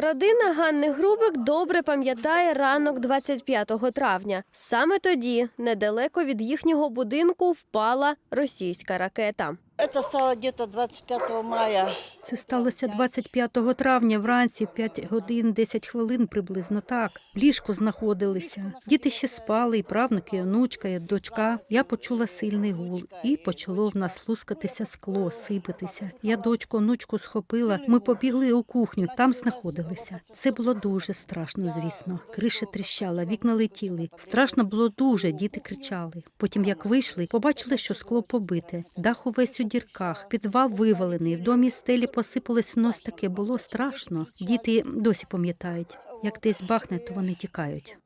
Родина Ганни Грубик добре пам'ятає ранок 25 травня. Саме тоді, недалеко від їхнього будинку, впала російська ракета. Это стало где-то 25 мая. Це сталося 25 травня вранці, в 5 годин 10 хвилин приблизно так. В ліжку знаходилися. Діти ще спали, і правнуки, і онучка, і дочка. Я почула сильний гул, і почало в нас лускатися скло, сипатися. Я дочку, онучку схопила. Ми побігли у кухню, там знаходилися. Це було дуже страшно, звісно. Криша тріщала, вікна летіли. Страшно було дуже, діти кричали. Потім, як вийшли, побачили, що скло побите, дах увесь у дірках, підвал вивалений, в домі стелі посипалось нос таке. Було страшно. Діти досі пам'ятають. Як десь бахне, то вони тікають.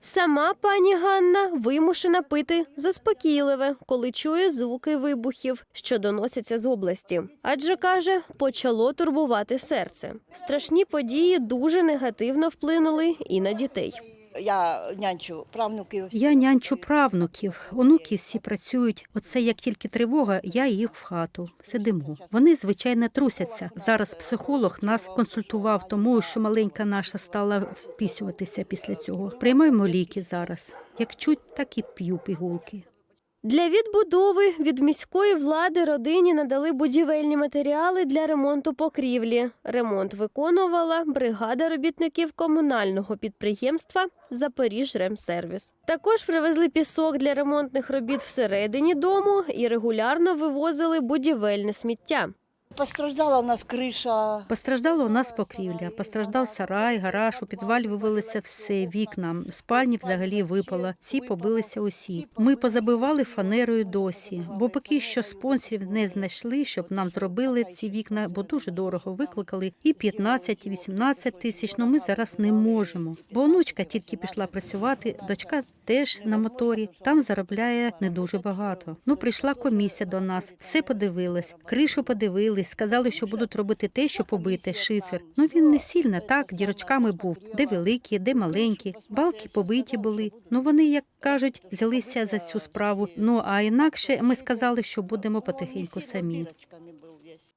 Сама пані Ганна вимушена пити заспокійливе, коли чує звуки вибухів, що доносяться з області. Адже каже, почало турбувати серце. Страшні події дуже негативно вплинули і на дітей. Я нянчу правнуків. Я нянчу правнуків. Онуки всі працюють. Оце як тільки тривога, я їх в хату. Сидимо. Вони звичайно трусяться. Зараз психолог нас консультував, тому що маленька наша стала впісюватися після цього. Приймаємо ліки зараз. Як чуть, так і п'ю пігулки. Для відбудови від міської влади родині надали будівельні матеріали для ремонту покрівлі. Ремонт виконувала бригада робітників комунального підприємства «Запоріжремсервіс». Також привезли пісок для ремонтних робіт всередині дому і регулярно вивозили будівельне сміття. Постраждала у нас криша. Постраждала у нас покрівля, постраждав сарай, гараж, у підвалі вивелися все, вікна, спальні взагалі випало, ці побилися усі. Ми позабивали фанерою досі, бо поки що спонсорів не знайшли, щоб нам зробили ці вікна, бо дуже дорого викликали і 15, і 18 тисяч, ну ми зараз не можемо. Бо онучка тільки пішла працювати, дочка теж на моторі, там заробляє не дуже багато. Ну, прийшла комісія до нас, все подивилась, кришу подивились, сказали, що будуть робити те, що побити, шифер. Ну він не сильно так, дірочками був, де великі, де маленькі, балки побиті були. Ну вони, як кажуть, взялися за цю справу. Ну а інакше ми сказали, що будемо потихеньку самі.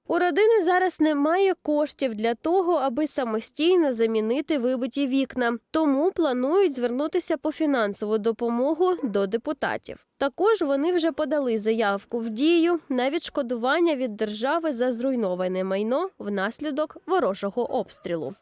У родини зараз немає коштів для того, аби самостійно замінити вибиті вікна. Тому планують звернутися по фінансову допомогу до депутатів. Також вони вже подали заявку в дію на відшкодування від держави за зруйноване майно внаслідок ворожого обстрілу.